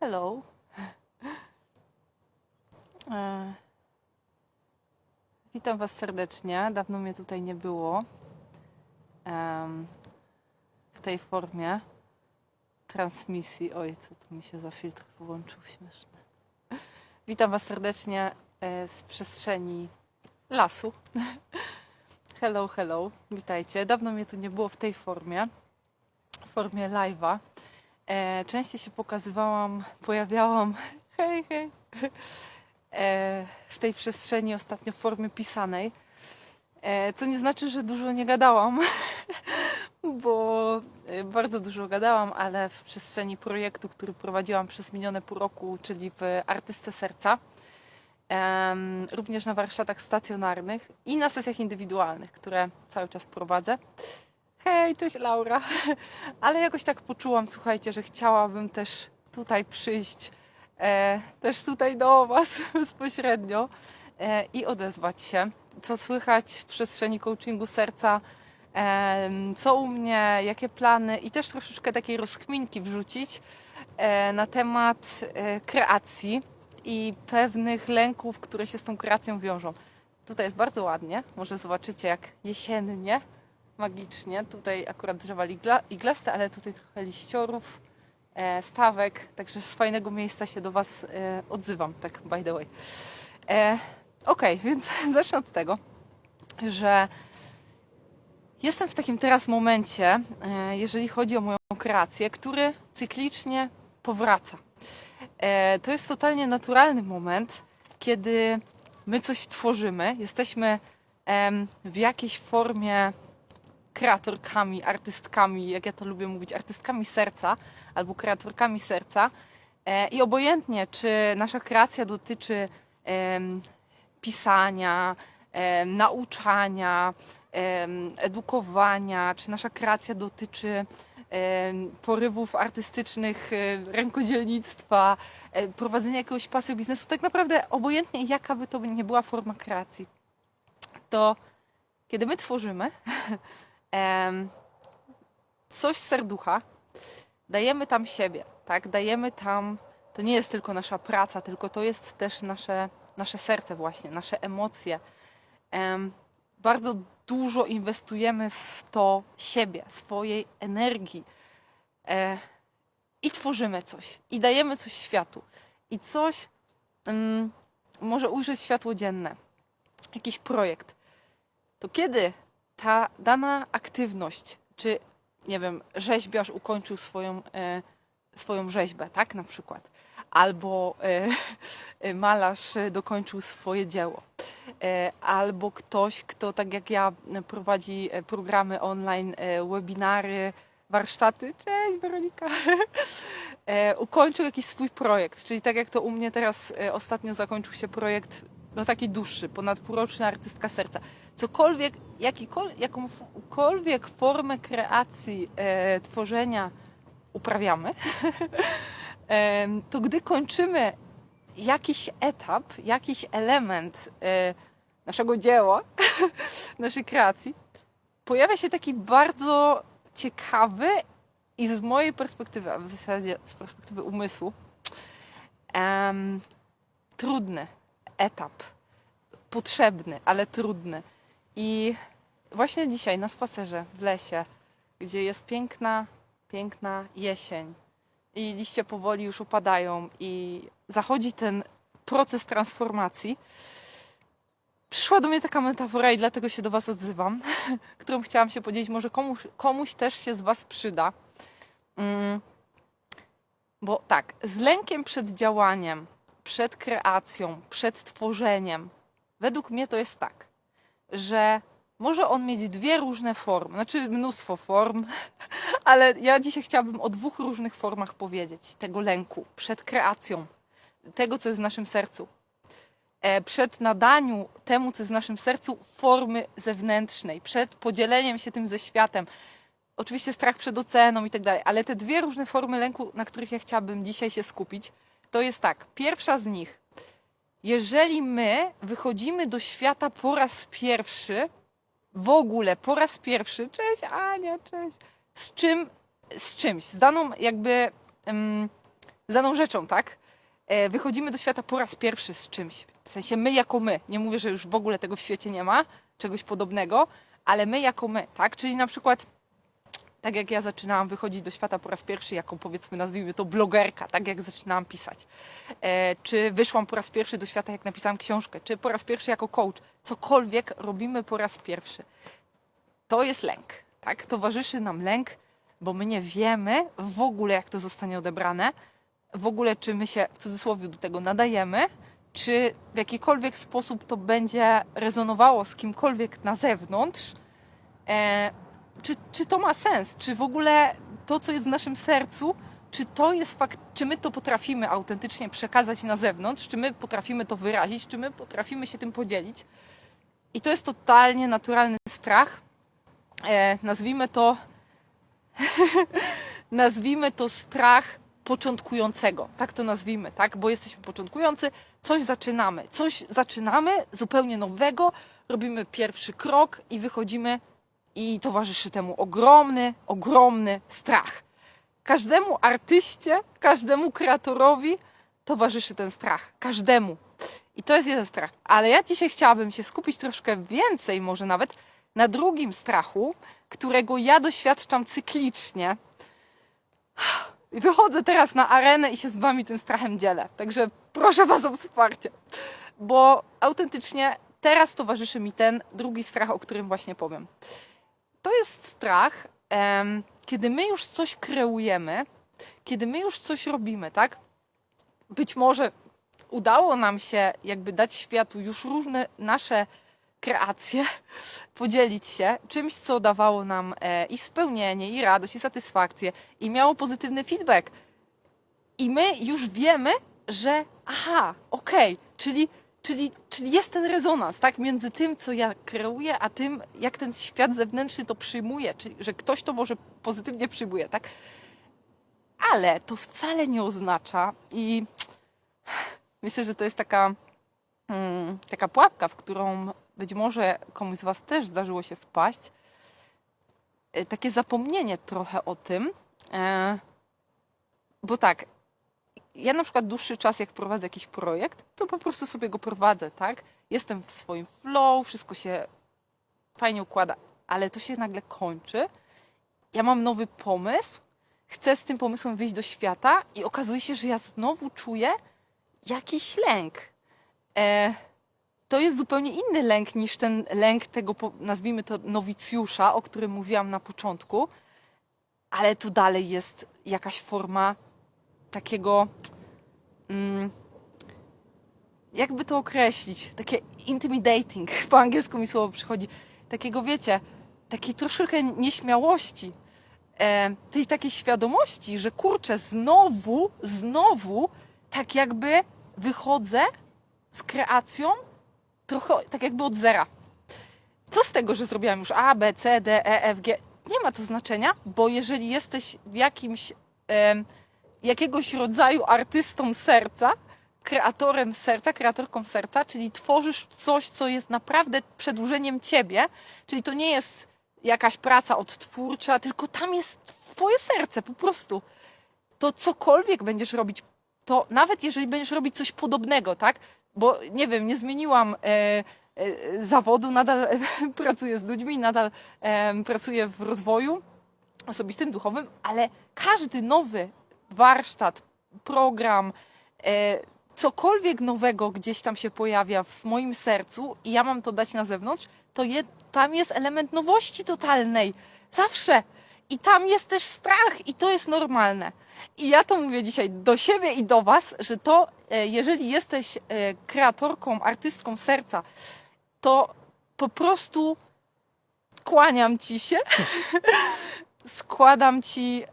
Hello. E, Witam Was serdecznie. Dawno mnie tutaj nie było. W tej formie transmisji. Oj, co tu mi się za filtr włączył śmieszny. Witam Was serdecznie e, z przestrzeni lasu. Hello, hello. Witajcie. Dawno mnie tu nie było w tej formie. W formie live'a. E, częściej się pokazywałam, pojawiałam. Hej, hej. E, w tej przestrzeni ostatnio w formie pisanej. E, co nie znaczy, że dużo nie gadałam, bo e, bardzo dużo gadałam, ale w przestrzeni projektu, który prowadziłam przez minione pół roku, czyli w Artystę Serca, również na warsztatach stacjonarnych i na sesjach indywidualnych, które cały czas prowadzę. Hej, cześć Laura. Ale jakoś tak poczułam, słuchajcie, że chciałabym też tutaj przyjść, e, też tutaj do Was bezpośrednio e, i odezwać się. Co słychać w przestrzeni coachingu serca, e, co u mnie, jakie plany i też troszeczkę takiej rozkminki wrzucić e, na temat e, kreacji i pewnych lęków, które się z tą kreacją wiążą. Tutaj jest bardzo ładnie, może zobaczycie jak jesiennie magicznie. Tutaj akurat drzewa igla, iglaste, ale tutaj trochę liściorów, e, stawek, także z fajnego miejsca się do Was e, odzywam, tak by the way. E, Okej, więc zacznę od tego, że jestem w takim teraz momencie, e, jeżeli chodzi o moją kreację, który cyklicznie powraca. E, to jest totalnie naturalny moment, kiedy my coś tworzymy, jesteśmy w jakiejś formie kreatorkami, artystkami, jak ja to lubię mówić, artystkami serca albo kreatorkami serca. E, I obojętnie, czy nasza kreacja dotyczy pisania, nauczania, edukowania, czy nasza kreacja dotyczy porywów artystycznych, e, rękodzielnictwa, e, prowadzenia jakiegoś pasji biznesu, tak naprawdę obojętnie jaka by to nie była forma kreacji, to kiedy my tworzymy, coś z serducha, dajemy tam siebie, tak? Dajemy tam, to nie jest tylko nasza praca, tylko to jest też nasze, nasze serce właśnie, nasze emocje. Em, bardzo dużo inwestujemy w to siebie, swojej energii e, i tworzymy coś, i dajemy coś światu. I coś mm, może ujrzeć światło dzienne, jakiś projekt. To kiedy ta dana aktywność, czy nie wiem, rzeźbiarz ukończył swoją, e, swoją rzeźbę, tak na przykład, albo e, e, malarz dokończył swoje dzieło, e, albo ktoś, kto tak jak ja prowadzi programy online, e, webinary, warsztaty, cześć Weronika, e, ukończył jakiś swój projekt, czyli tak jak to u mnie teraz e, ostatnio zakończył się projekt no taki dłuższy, ponad półroczny artystka serca. Cokolwiek, jakikol, jakąkolwiek formę kreacji, e, tworzenia uprawiamy, em, to gdy kończymy jakiś etap, jakiś element e, naszego dzieła, naszej kreacji, pojawia się taki bardzo ciekawy i z mojej perspektywy, a w zasadzie z perspektywy umysłu, em, trudny etap. Potrzebny, ale trudny. I właśnie dzisiaj na spacerze w lesie, gdzie jest piękna, piękna jesień i liście powoli już opadają i zachodzi ten proces transformacji, przyszła do mnie taka metafora i dlatego się do Was odzywam, którą chciałam się podzielić. Może komuś, komuś też się z Was przyda. Mm. Bo tak, z lękiem przed działaniem, przed kreacją, przed tworzeniem, według mnie to jest tak, że może on mieć dwie różne formy, znaczy mnóstwo form, ale ja dzisiaj chciałabym o dwóch różnych formach powiedzieć tego lęku przed kreacją, tego, co jest w naszym sercu. E, Przed nadaniu temu, co jest w naszym sercu, formy zewnętrznej, przed podzieleniem się tym ze światem. Oczywiście strach przed oceną i tak dalej, ale te dwie różne formy lęku, na których ja chciałabym dzisiaj się skupić, to jest tak. Pierwsza z nich, jeżeli my wychodzimy do świata po raz pierwszy, w ogóle po raz pierwszy, cześć Ania, cześć, z czym, z czymś, z daną jakby, z daną rzeczą, tak? E, wychodzimy do świata po raz pierwszy z czymś. W sensie my jako my. Nie mówię, że już w ogóle tego w świecie nie ma, czegoś podobnego, ale my jako my, tak? Czyli na przykład tak jak ja zaczynałam wychodzić do świata po raz pierwszy, jako powiedzmy, nazwijmy to blogerka, tak jak zaczynałam pisać. E, czy wyszłam po raz pierwszy do świata, jak napisałam książkę, czy po raz pierwszy jako coach. Cokolwiek robimy po raz pierwszy. To jest lęk, tak? Towarzyszy nam lęk, bo my nie wiemy w ogóle, jak to zostanie odebrane, w ogóle, czy my się w cudzysłowie do tego nadajemy, czy w jakikolwiek sposób to będzie rezonowało z kimkolwiek na zewnątrz. E, czy, czy to ma sens? Czy w ogóle to, co jest w naszym sercu, czy to jest fakt, czy my to potrafimy autentycznie przekazać na zewnątrz, czy my potrafimy to wyrazić, czy my potrafimy się tym podzielić? I to jest totalnie naturalny strach. E, nazwijmy to, nazwijmy to strach początkującego. Tak to nazwijmy, tak? Bo jesteśmy początkujący, coś zaczynamy, coś zaczynamy zupełnie nowego, robimy pierwszy krok i wychodzimy i towarzyszy temu ogromny, ogromny strach. Każdemu artyście, każdemu kreatorowi towarzyszy ten strach. Każdemu. I to jest jeden strach. Ale ja dzisiaj chciałabym się skupić troszkę więcej, może nawet na drugim strachu, którego ja doświadczam cyklicznie. Wychodzę teraz na arenę i się z wami tym strachem dzielę. Także proszę was o wsparcie. Bo autentycznie teraz towarzyszy mi ten drugi strach, o którym właśnie powiem to jest strach, em, kiedy my już coś kreujemy, kiedy my już coś robimy, tak? Być może udało nam się jakby dać światu już różne nasze kreacje, podzielić się czymś, co dawało nam e, i spełnienie, i radość, i satysfakcję, i miało pozytywny feedback. I my już wiemy, że aha, okej, czyli Czyli, czyli jest ten rezonans, tak, między tym, co ja kreuję, a tym, jak ten świat zewnętrzny to przyjmuje, czyli że ktoś to może pozytywnie przyjmuje, tak? Ale to wcale nie oznacza i myślę, że to jest taka, hmm, taka pułapka, w którą być może komuś z Was też zdarzyło się wpaść. E, takie zapomnienie trochę o tym, e, bo tak, ja na przykład dłuższy czas, jak prowadzę jakiś projekt, to po prostu sobie go prowadzę, tak? Jestem w swoim flow, wszystko się fajnie układa, ale to się nagle kończy. Ja mam nowy pomysł, chcę z tym pomysłem wyjść do świata i okazuje się, że ja znowu czuję jakiś lęk. E, to jest zupełnie inny lęk niż ten lęk tego, nazwijmy to, nowicjusza, o którym mówiłam na początku, ale to dalej jest jakaś forma takiego. Mm, jakby to określić? Takie intimidating. Po angielsku mi słowo przychodzi. Takiego, wiecie, takiej troszkę nieśmiałości. E, tej takiej świadomości, że kurczę, znowu, znowu, tak jakby wychodzę z kreacją trochę tak jakby od zera. Co z tego, że zrobiłam już A, B, C, D, E, F, G? Nie ma to znaczenia, bo jeżeli jesteś w jakimś. Jakiegoś rodzaju artystą serca, kreatorem serca, kreatorką serca, czyli tworzysz coś, co jest naprawdę przedłużeniem ciebie, czyli to nie jest jakaś praca odtwórcza, tylko tam jest twoje serce po prostu. To cokolwiek będziesz robić, to nawet jeżeli będziesz robić coś podobnego, tak? Bo nie wiem, nie zmieniłam e, e, zawodu, nadal pracuję z ludźmi, nadal pracuję w rozwoju osobistym, duchowym, ale każdy nowy warsztat, program, e, cokolwiek nowego gdzieś tam się pojawia w moim sercu i ja mam to dać na zewnątrz, to je, tam jest element nowości totalnej. Zawsze. I tam jest też strach, i to jest normalne. I ja to mówię dzisiaj do siebie i do Was, że to, e, jeżeli jesteś e, kreatorką, artystką serca, to po prostu kłaniam Ci się, składam Ci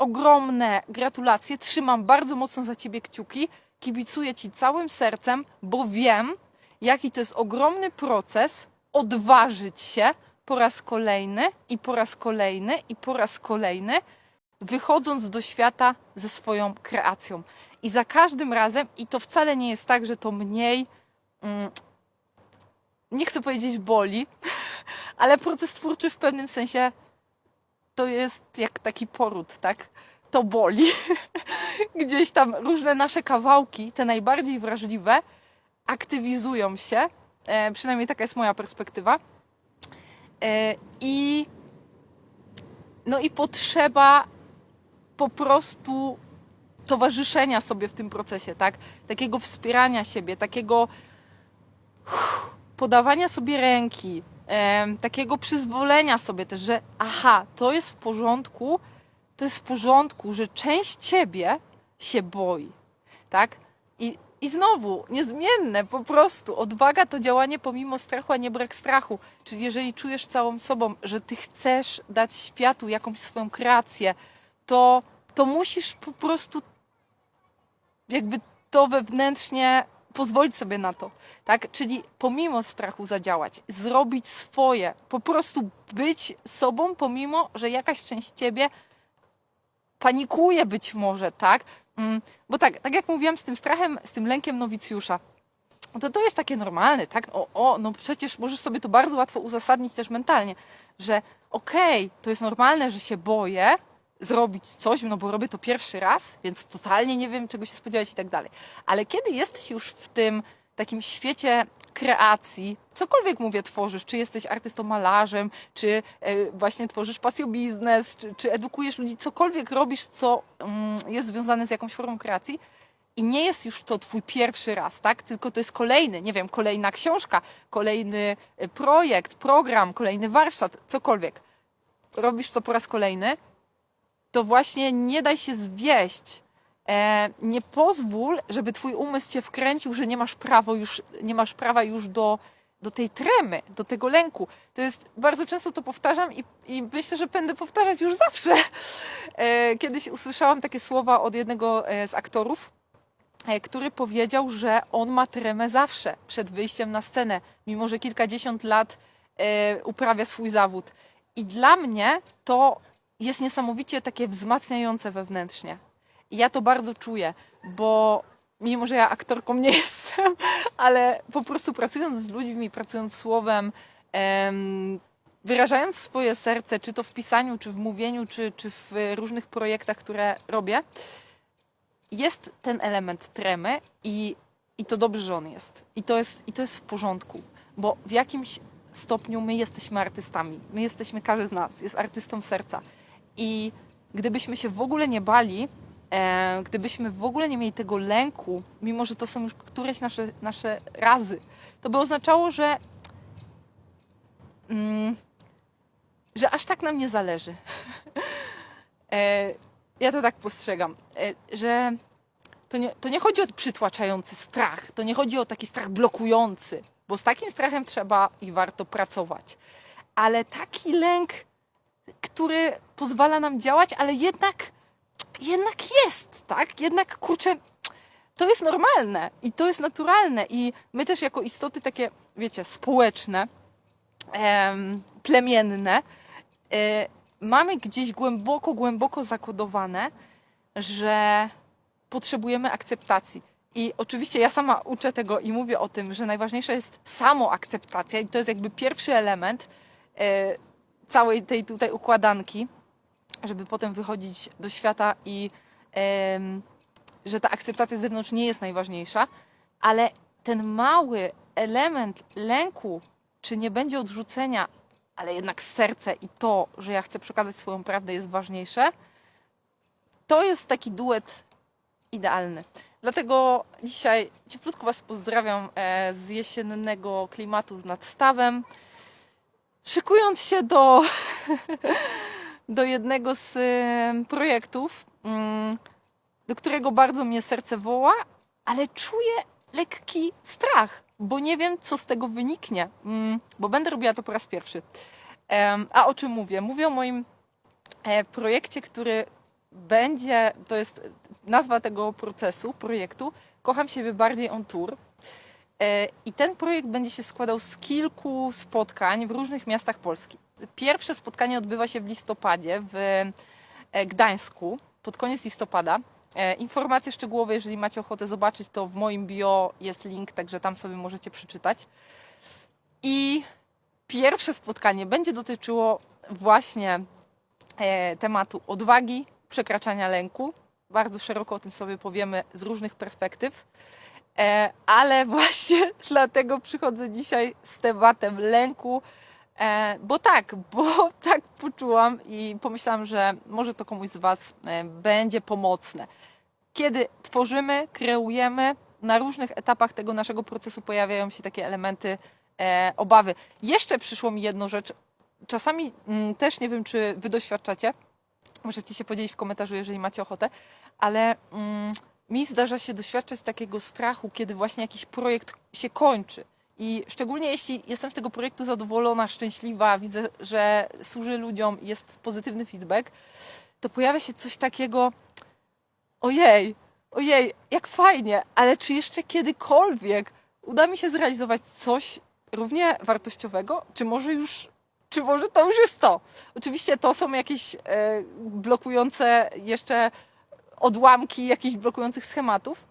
ogromne gratulacje. Trzymam bardzo mocno za Ciebie kciuki. Kibicuję Ci całym sercem, bo wiem, jaki to jest ogromny proces odważyć się po raz kolejny i po raz kolejny i po raz kolejny, wychodząc do świata ze swoją kreacją. I za każdym razem, i to wcale nie jest tak, że to mniej, mm, nie chcę powiedzieć boli, ale proces twórczy w pewnym sensie to jest jak taki poród, tak? To boli. gdzieś tam różne nasze kawałki, te najbardziej wrażliwe, aktywizują się. E, przynajmniej taka jest moja perspektywa. E, I no i potrzeba po prostu towarzyszenia sobie w tym procesie, tak? Takiego wspierania siebie, takiego uff, podawania sobie ręki, takiego przyzwolenia sobie też, że aha, to jest w porządku, to jest w porządku, że część ciebie się boi, tak? I, i znowu, niezmienne, po prostu, odwaga to działanie pomimo strachu, a nie brak strachu. Czyli jeżeli czujesz całą sobą, że ty chcesz dać światu jakąś swoją kreację, to, to musisz po prostu jakby to wewnętrznie pozwolić sobie na to, tak? Czyli pomimo strachu zadziałać, zrobić swoje, po prostu być sobą, pomimo, że jakaś część ciebie panikuje być może, tak? Mm, Bo tak, tak jak mówiłam, z tym strachem, z tym lękiem nowicjusza, to to jest takie normalne, tak? O, o, no przecież możesz sobie to bardzo łatwo uzasadnić też mentalnie, że okej, to jest normalne, że się boję zrobić coś, no bo robię to pierwszy raz, więc totalnie nie wiem, czego się spodziewać i tak dalej. Ale kiedy jesteś już w tym takim świecie kreacji, cokolwiek mówię, tworzysz, czy jesteś artystą malarzem, czy e, właśnie tworzysz pasją biznes, czy, czy edukujesz ludzi, cokolwiek robisz, co mm, jest związane z jakąś formą kreacji, i nie jest już to twój pierwszy raz, tak? Tylko to jest kolejny, nie wiem, kolejna książka, kolejny e, projekt, program, kolejny warsztat, cokolwiek. Robisz to po raz kolejny, to właśnie nie daj się zwieść. E, nie pozwól, żeby twój umysł cię wkręcił, że nie masz prawa już, nie masz prawa już do, do tej tremy, do tego lęku. To jest, bardzo często to powtarzam i, i myślę, że będę powtarzać już zawsze. E, kiedyś usłyszałam takie słowa od jednego e, z aktorów, który powiedział, że on ma tremę zawsze przed wyjściem na scenę, mimo że kilkadziesiąt lat uprawia swój zawód. I dla mnie to jest niesamowicie takie wzmacniające wewnętrznie. I ja to bardzo czuję, bo mimo, że ja aktorką nie jestem, ale po prostu pracując z ludźmi, pracując słowem, em, wyrażając swoje serce, czy to w pisaniu, czy w mówieniu, czy, czy w różnych projektach, które robię, jest ten element tremy i, i to dobrze, że on jest. I to jest. I to jest w porządku, bo w jakimś stopniu my jesteśmy artystami. My jesteśmy, każdy z nas jest artystą serca. I gdybyśmy się w ogóle nie bali, e, gdybyśmy w ogóle nie mieli tego lęku, mimo że to są już któreś nasze, nasze razy, to by oznaczało, że, mm, że aż tak nam nie zależy. e, ja to tak postrzegam, e, że to nie, to nie chodzi o przytłaczający strach, to nie chodzi o taki strach blokujący, bo z takim strachem trzeba i warto pracować. Ale taki lęk, który pozwala nam działać, ale jednak, jednak jest, tak? Jednak kurczę, to jest normalne i to jest naturalne. I my też jako istoty takie, wiecie, społeczne, em, plemienne, e, mamy gdzieś głęboko, głęboko zakodowane, że potrzebujemy akceptacji. I oczywiście ja sama uczę tego i mówię o tym, że najważniejsza jest samoakceptacja i to jest jakby pierwszy element e, całej tej tutaj układanki, żeby potem wychodzić do świata i że ta akceptacja z zewnątrz nie jest najważniejsza, ale ten mały element lęku, czy nie będzie odrzucenia, ale jednak serce i to, że ja chcę przekazać swoją prawdę jest ważniejsze, to jest taki duet idealny. Dlatego dzisiaj cieplutko Was pozdrawiam e, z jesiennego klimatu nad stawem. Szykując się do, do jednego z projektów, mm, do którego bardzo mnie serce woła, ale czuję lekki strach, bo nie wiem, co z tego wyniknie, mm, bo będę robiła to po raz pierwszy. A o czym mówię? Mówię o moim e, projekcie, który będzie, to jest nazwa tego procesu, projektu, Kocham siebie bardziej on tour. E, I ten projekt będzie się składał z kilku spotkań w różnych miastach Polski. Pierwsze spotkanie odbywa się w listopadzie w e, Gdańsku, pod koniec listopada. E, Informacje szczegółowe, jeżeli macie ochotę zobaczyć, to w moim bio jest link, także tam sobie możecie przeczytać. I pierwsze spotkanie będzie dotyczyło właśnie tematu odwagi, przekraczania lęku bardzo szeroko o tym sobie powiemy z różnych perspektyw. E, ale właśnie dlatego przychodzę dzisiaj z tematem lęku, e, bo tak, bo tak poczułam i pomyślałam, że może to komuś z Was e, będzie pomocne. Kiedy tworzymy, kreujemy, na różnych etapach tego naszego procesu pojawiają się takie elementy obawy. Jeszcze przyszło mi jedną rzecz. Czasami mm, też nie wiem, czy Wy doświadczacie. Możecie się podzielić w komentarzu, jeżeli macie ochotę, ale mm, mi zdarza się doświadczać takiego strachu, kiedy właśnie jakiś projekt się kończy. I szczególnie jeśli jestem z tego projektu zadowolona, szczęśliwa, widzę, że służy ludziom jest pozytywny feedback, to pojawia się coś takiego, ojej, ojej, jak fajnie, ale czy jeszcze kiedykolwiek uda mi się zrealizować coś równie wartościowego? Czy może już, czy może to już jest to? Oczywiście to są jakieś e, blokujące jeszcze odłamki jakichś blokujących schematów,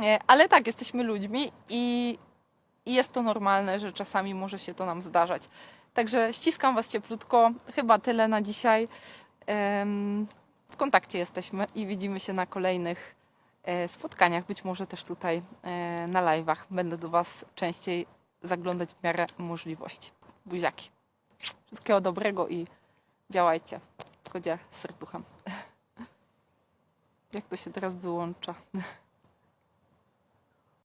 e, ale tak, jesteśmy ludźmi i, jest to normalne, że czasami może się to nam zdarzać. Także ściskam Was cieplutko. Chyba tyle na dzisiaj. W kontakcie jesteśmy i widzimy się na kolejnych e, spotkaniach, być może też tutaj na live'ach. Będę do Was częściej zaglądać w miarę możliwości. Buziaki. Wszystkiego dobrego i działajcie. Z serduchem. Jak to się teraz wyłącza?